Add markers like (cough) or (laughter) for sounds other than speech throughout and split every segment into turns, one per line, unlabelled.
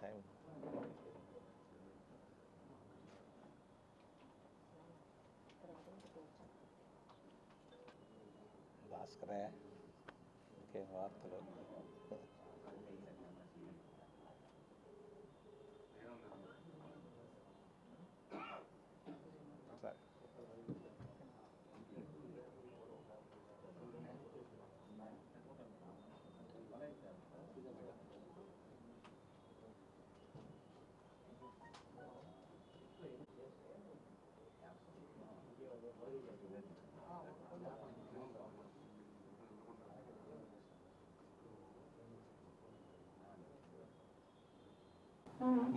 Time భాస్కరే ఇంకేం వార్తలు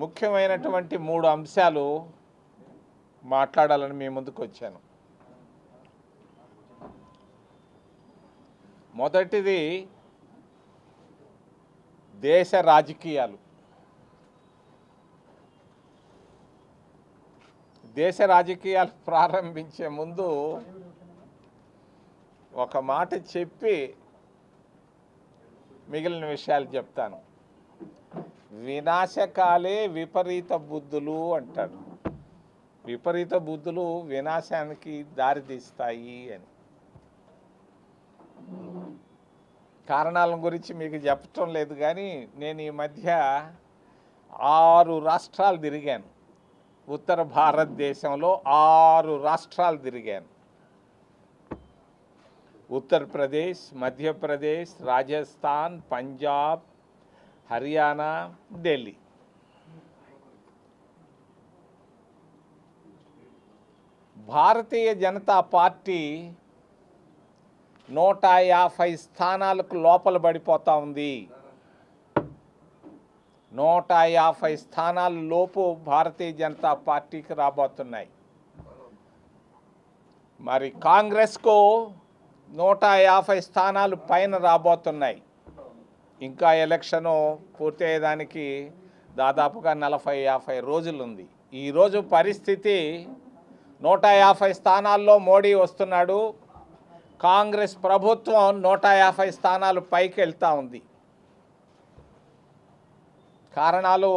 ముఖ్యమైనటువంటి మూడు అంశాలు మాట్లాడాలని మీ ముందుకు వచ్చాను. మొదటిది దేశ రాజకీయాలు. దేశ రాజకీయాలు (laughs) ప్రారంభించే ముందు ఒక మాట చెప్పి మిగిలిన విషయాలు చెప్తాను. వినాశకాలే విపరీత బుద్ధులు అంటాడు. విపరీత బుద్ధులు వినాశానికి దారితీస్తాయి అని. కారణాల గురించి మీకు చెప్పటం లేదు కానీ నేను ఈ మధ్య ఆరు రాష్ట్రాలు తిరిగాను. ఉత్తర భారతదేశంలో ఆరు రాష్ట్రాలు తిరిగాను. ఉత్తరప్రదేశ్ మధ్యప్రదేశ్ రాజస్థాన్ పంజాబ్ హర్యానా ఢిల్లీ. భారతీయ జనతా పార్టీ నూట యాభై స్థానాలకు లోపల పడిపోతూ ఉంది. నూట యాభై స్థానాల లోపు భారతీయ జనతా పార్టీకి రాబోతున్నాయి. మరి కాంగ్రెస్కు నూట యాభై స్థానాలు పైన రాబోతున్నాయి. ఇంకా ఎలక్షను పూర్తయ్యేదానికి దాదాపుగా నలభై యాభై రోజులుంది. ఈరోజు పరిస్థితి నూట యాభై స్థానాల్లో మోడీ వస్తున్నాడు. కాంగ్రెస్ ప్రభుత్వం నూట యాభై స్థానాలు పైకి వెళ్తూ ఉంది. కారణాలు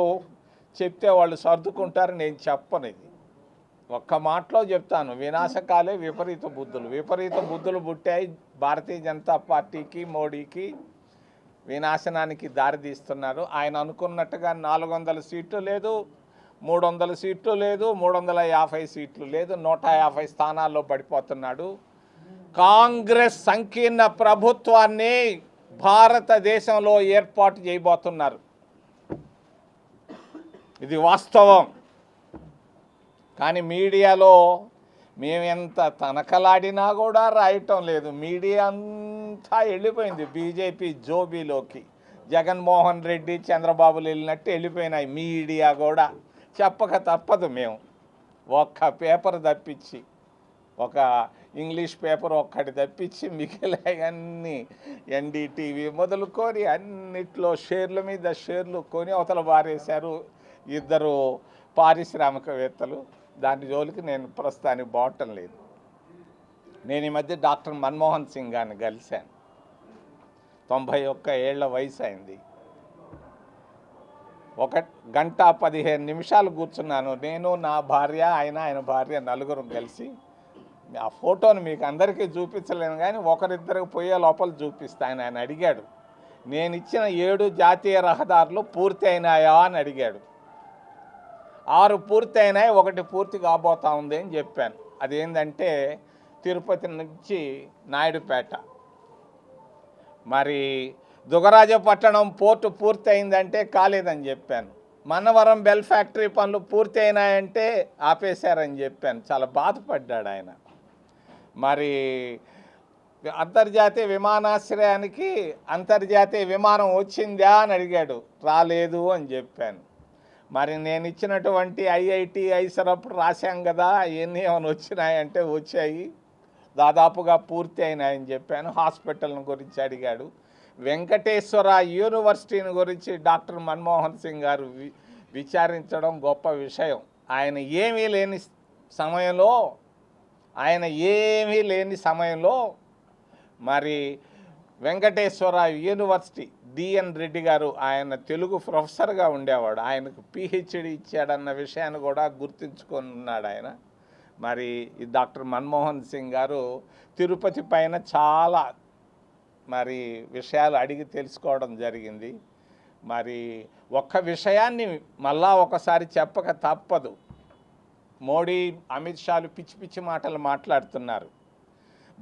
చెప్తే వాళ్ళు సర్దుకుంటారు నేను చెప్పను ఇది. ఒక్క మాటలో చెప్తాను వినాశకాలే విపరీత బుద్ధులు. విపరీత బుద్ధులు పుట్టాయి భారతీయ జనతా పార్టీకి మోడీకి వినాశనానికి దారితీస్తున్నారు ఆయన అనుకున్నట్టుగా నాలుగు వందల సీట్లు లేదు మూడు వందల సీట్లు లేదు మూడు వందల యాభై సీట్లు లేదు నూట యాభై స్థానాల్లో పడిపోతున్నాడు. కాంగ్రెస్ సంకీర్ణ ప్రభుత్వాన్ని భారతదేశంలో ఏర్పాటు చేయబోతున్నారు. ఇది వాస్తవం. కానీ మీడియాలో మేము ఎంత తనకలాడినా కూడా రాయటం లేదు. మీడియా అంతా వెళ్ళిపోయింది. బీజేపీ జోబీలోకి. జగన్మోహన్ రెడ్డి చంద్రబాబులు వెళ్ళినట్టు వెళ్ళిపోయినాయి మీడియా కూడా. చెప్పక తప్పదు మేము. ఒక్క పేపర్ తప్పించి ఒక ఇంగ్లీష్ పేపర్ ఒక్కటి తప్పించి మిగిలినవన్నీ ఎన్డీటీవీ మొదలుకొని అన్నిట్లో షేర్ల మీద షేర్లు కొని అవతల బారేశారు ఇద్దరు పారిశ్రామికవేత్తలు దాని జోలికి నేను ప్రస్తుతానికి బావటం లేదు. నేను ఈ మధ్య డాక్టర్ మన్మోహన్ సింగ్ గారిని కలిశాను. తొంభై ఒక్క ఏళ్ళ వయసు అయింది. ఒక గంట పదిహేను నిమిషాలు కూర్చున్నాను. నేను నా భార్య ఆయన ఆయన భార్య నలుగురు కలిసి ఆ ఫోటోని మీకు అందరికీ చూపించలేను కానీ ఒకరిద్దరికి పోయే లోపల చూపిస్తాను ఆయన అడిగాడు. నేను ఇచ్చిన ఏడు జాతీయ రహదారులు పూర్తి అయినాయా అని అడిగాడు. ఆరు పూర్తయినాయి ఒకటి పూర్తి కాబోతా ఉంది అని చెప్పాను. అదేంటంటే తిరుపతి నుంచి నాయుడుపేట. మరి దుగరాజపట్టణం పోర్టు పూర్తి అయిందంటే కాలేదని చెప్పాను. మన్నవరం బెల్ ఫ్యాక్టరీ పనులు పూర్తి అయినాయంటే ఆపేశారని చెప్పాను. చాలా బాధపడ్డాడు ఆయన. మరి అంతర్జాతీయ విమానాశ్రయానికి అంతర్జాతీయ విమానం వచ్చిందా అని అడిగాడు. రాలేదు అని చెప్పాను. మరి నేను ఇచ్చినటువంటి ఐఐటి అప్పుడు రాశాం కదా అవన్నీ ఏమైనా వచ్చినాయంటే వచ్చాయి. దాదాపుగా పూర్తి అయినాయని చెప్పాను. హాస్పిటల్ని గురించి అడిగాడు. వెంకటేశ్వర యూనివర్సిటీని గురించి డాక్టర్ మన్మోహన్ సింగ్ గారు వి విచారించడం గొప్ప విషయం. ఆయన ఏమీ లేని సమయంలో ఆయన ఏమీ లేని సమయంలో మరి వెంకటేశ్వర యూనివర్సిటీ డిఎన్ రెడ్డి గారు ఆయన తెలుగు ప్రొఫెసర్గా ఉండేవాడు. ఆయనకు పిహెచ్డి ఇచ్చాడన్న విషయాన్ని కూడా గుర్తుంచుకున్నాడు ఆయన. మరి ఈ డాక్టర్ మన్మోహన్ సింగ్ గారు తిరుపతి పైన చాలా మరి విషయాలు అడిగి తెలుసుకోవడం జరిగింది. మరి ఒక్క విషయాన్ని మళ్ళా ఒకసారి చెప్పక తప్పదు. మోడీ అమిత్ షాలు పిచ్చి పిచ్చి మాటలు మాట్లాడుతున్నారు.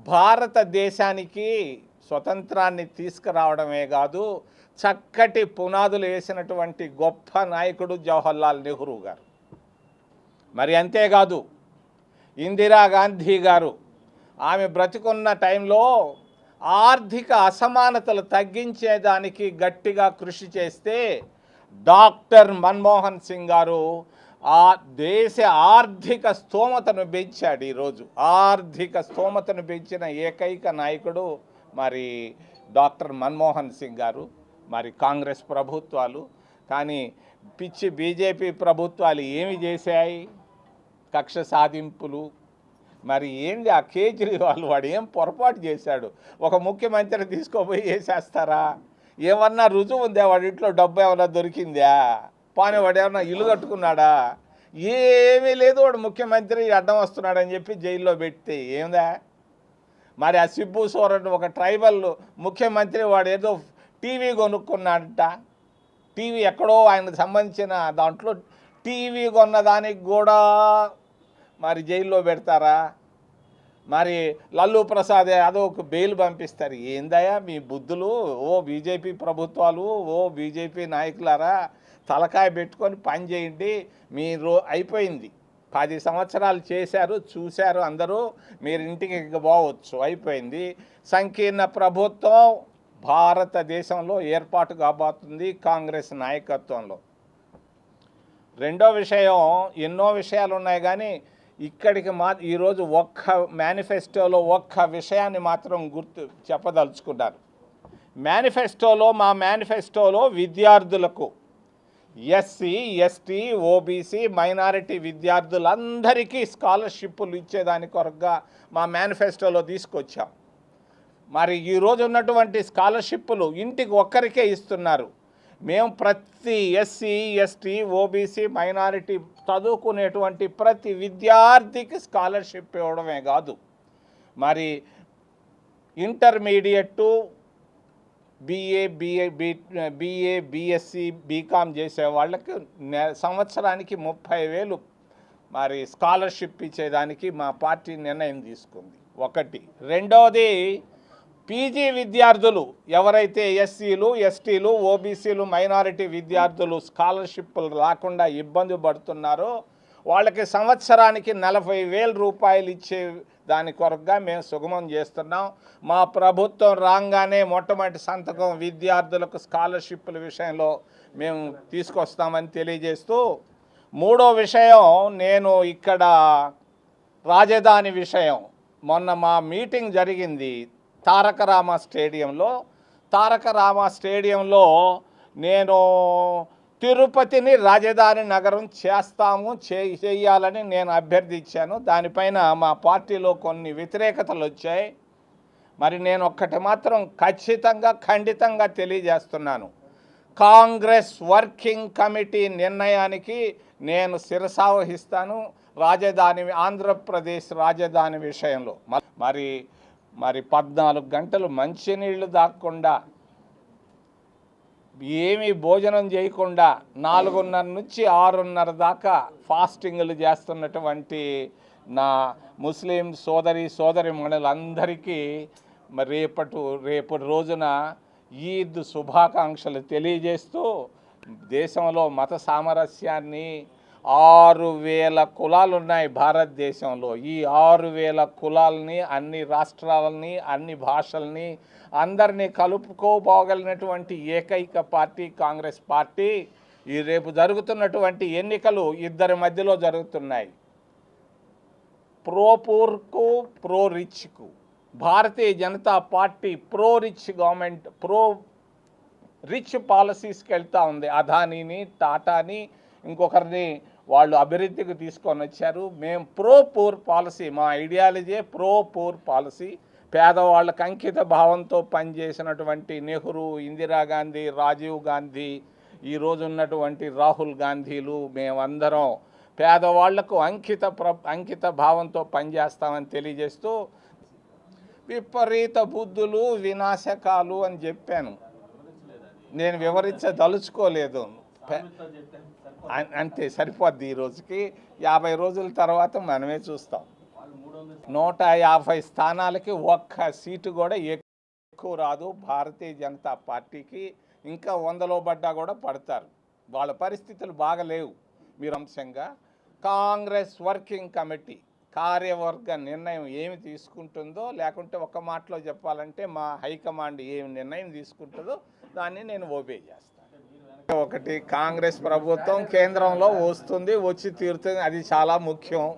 భారతదేశానికి స్వతంత్రాన్ని తీసుకురావడమే కాదు చక్కటి పునాదులు వేసినటువంటి గొప్ప నాయకుడు జవహర్లాల్ నెహ్రూ గారు. మరి అంతేకాదు ఇందిరాగాంధీ గారు ఆమె బ్రతికున్న టైంలో ఆర్థిక అసమానతలు తగ్గించేదానికి గట్టిగా కృషి చేస్తే డాక్టర్ మన్మోహన్ సింగ్ గారు ఆ దేశ ఆర్థిక స్తోమతను పెంచాడు ఈరోజు. ఆర్థిక స్తోమతను పెంచిన ఏకైక నాయకుడు మరి డాక్టర్ మన్మోహన్ సింగ్ గారు మరి కాంగ్రెస్ ప్రభుత్వాలు కానీ పిచ్చి బీజేపీ ప్రభుత్వాలు ఏమి చేశాయి? కక్ష సాధింపులు. మరి ఏంది ఆ కేజ్రీవాల్ వాడు ఏం పొరపాటు చేశాడు? ఒక ముఖ్యమంత్రిని తీసుకోపోయి చేసేస్తారా? ఏమన్నా రుజువు ఉందా వాడి ఇంట్లో? డబ్బు ఏమన్నా దొరికిందా? పాని వాడు ఏమన్నా ఇల్లు కట్టుకున్నాడా? ఏమీ లేదు వాడు ముఖ్యమంత్రి అడ్డం వస్తున్నాడని చెప్పి జైల్లో పెడితే ఏందా? మరి ఆ సిబ్బు సోరెన్ ఒక ట్రైబల్ ముఖ్యమంత్రి వాడు ఏదో టీవీ కొనుక్కున్నాడట. టీవీ ఎక్కడో ఆయనకు సంబంధించిన దాంట్లో టీవీ కొన్నదానికి కూడా మరి జైల్లో పెడతారా? మరి లల్లు ప్రసాద్ యాదవ్కు బెయిల్ పంపిస్తారు. ఏందయ్యా మీ బుద్ధులు? ఓ బీజేపీ ప్రభుత్వాలు ఓ బీజేపీ నాయకులారా తలకాయ పెట్టుకొని పని చేయండి. మీరు అయిపోయింది. పది సంవత్సరాలు చేశారు చూశారు అందరూ మీరు ఇంటికి పోవచ్చు. అయిపోయింది. సంకీర్ణ ప్రభుత్వం భారతదేశంలో ఏర్పాటు కాబోతుంది కాంగ్రెస్ నాయకత్వంలో. రెండో విషయం ఎన్నో విషయాలు ఉన్నాయి కానీ ఇక్కడికి మా ఈరోజు ఒక్క మేనిఫెస్టోలో ఒక్క విషయాన్ని మాత్రం గుర్తు చెప్పదలుచుకున్నారు. మేనిఫెస్టోలో మా మేనిఫెస్టోలో విద్యార్థులకు ఎస్సీ ఎస్టీ ఓబీసీ మైనారిటీ విద్యార్థులందరికీ స్కాలర్షిప్లు ఇచ్చేదాని కొరకుగా మా మేనిఫెస్టోలో తీసుకొచ్చాం. మరి ఈరోజు ఉన్నటువంటి స్కాలర్షిప్లు ఇంటికి ఒక్కరికే ఇస్తున్నారు. మేము ప్రతి ఎస్సీ ఎస్టీ ఓబీసీ మైనారిటీ చదువుకునేటువంటి ప్రతి విద్యార్థికి స్కాలర్షిప్ ఇవ్వడమే కాదు. మరి intermediate BA BA B BA BSc BCom చేసే వాళ్ళకి నె సంవత్సరానికి ముప్పై వేలు మరి స్కాలర్షిప్ ఇచ్చేదానికి మా పార్టీ నిర్ణయం తీసుకుంది. ఒకటి. రెండవది పీజీ విద్యార్థులు ఎవరైతే ఎస్సీలు ఎస్టీలు ఓబీసీలు మైనారిటీ విద్యార్థులు స్కాలర్షిప్లు రాకుండా ఇబ్బంది పడుతున్నారో వాళ్ళకి సంవత్సరానికి నలభై వేల రూపాయలు ఇచ్చే దాని కొరకుగా మేము సుగమం చేస్తున్నాం. మా ప్రభుత్వం రాగానే మొట్టమొదటి సంతకం విద్యార్థులకు స్కాలర్షిప్ల విషయంలో మేము తీసుకొస్తామని తెలియజేస్తూ మూడో విషయం నేను ఇక్కడ రాజధాని విషయం. మొన్న మా మీటింగ్ జరిగింది తారక రామ స్టేడియంలో. తారక రామ స్టేడియంలో నేను తిరుపతిని రాజధాని నగరం చేస్తాము చే చేయాలని నేను అభ్యర్థించాను. దానిపైన మా పార్టీలో కొన్ని వ్యతిరేకతలు వచ్చాయి. మరి నేను ఒక్కటి మాత్రం ఖచ్చితంగా ఖండితంగా తెలియజేస్తున్నాను. కాంగ్రెస్ వర్కింగ్ కమిటీ నిర్ణయానికి నేను శిరసావహిస్తాను రాజధాని ఆంధ్రప్రదేశ్ రాజధాని విషయంలో. మ- మరి మరి పద్నాలుగు గంటలు మంచినీళ్ళు దాక్కుండా ఏమీ భోజనం చేయకుండా నాలుగున్నర నుంచి ఆరున్నర దాకా ఫాస్టింగ్లు చేస్తున్నటువంటి నా ముస్లిం సోదరి సోదరి మణులందరికీ మరి రేపటి రేపటి రోజున ఈద్ శుభాకాంక్షలు తెలియజేస్తూ దేశంలో మత సామరస్యాన్ని ఆరు వేల కులాలు ఉన్నాయి భారతదేశంలో. ఈ ఆరు వేల కులాలని అన్ని రాష్ట్రాలని అన్ని భాషల్ని అందరినీ కలుపుకోబోగలిగినటువంటి ఏకైక పార్టీ కాంగ్రెస్ పార్టీ. ఈ రేపు జరుగుతున్నటువంటి ఎన్నికలు ఇద్దరి మధ్యలో జరుగుతున్నాయి. ప్రో పూర్కు pro రిచ్కు Bharatiya Janata party pro rich government pro rich పాలసీస్కి వెళ్తూ ఉంది. అదానీని టాటాని ఇంకొకరిని వాళ్ళు అభివృద్ధికి తీసుకొని వచ్చారు. మేము ప్రో పూర్ పాలసీ మా ఐడియాలజీ ప్రో పూర్ పాలసీ పేదవాళ్ళకి అంకిత భావంతో పనిచేసినటువంటి నెహ్రూ ఇందిరాగాంధీ రాజీవ్ గాంధీ ఈరోజు ఉన్నటువంటి రాహుల్ గాంధీలు మేమందరం పేదవాళ్ళకు అంకిత ప్ర అంకిత భావంతో పనిచేస్తామని తెలియజేస్తూ విపరీత బుద్ధులు వినాశకాలు అని చెప్పాను. నేను వివరించదలుచుకోలేదు. అంతే సరిపోద్ది ఈ రోజుకి. యాభై రోజుల తర్వాత మనమే చూస్తాం. నూట యాభై స్థానాలకి ఒక్క సీటు కూడా ఎక్కువ రాదు. భారతీయ జనతా పార్టీకి ఇంకా వందలో పడ్డా కూడా పడతారు. వాళ్ళ పరిస్థితులు బాగలేవు మీరు అంశంగా కాంగ్రెస్ వర్కింగ్ కమిటీ కార్యవర్గ నిర్ణయం ఏమి తీసుకుంటుందో లేకుంటే ఒక మాటలో చెప్పాలంటే మా హైకమాండ్ ఏమి నిర్ణయం తీసుకుంటుందో దాన్ని నేను ఓబే చేస్తాను ఒకటి కాంగ్రెస్ ప్రభుత్వం కేంద్రంలో వస్తుంది వచ్చి తీరుతుంది అది చాలా ముఖ్యం.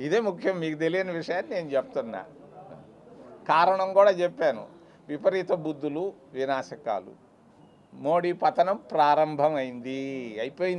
ఇదే ముఖ్యం మీకు తెలియని విషయాన్ని నేను చెప్తున్నా. కారణం కూడా చెప్పాను. విపరీత బుద్ధులు వినాశకాలు. మోడీ పతనం ప్రారంభమైంది అయిపోయింది.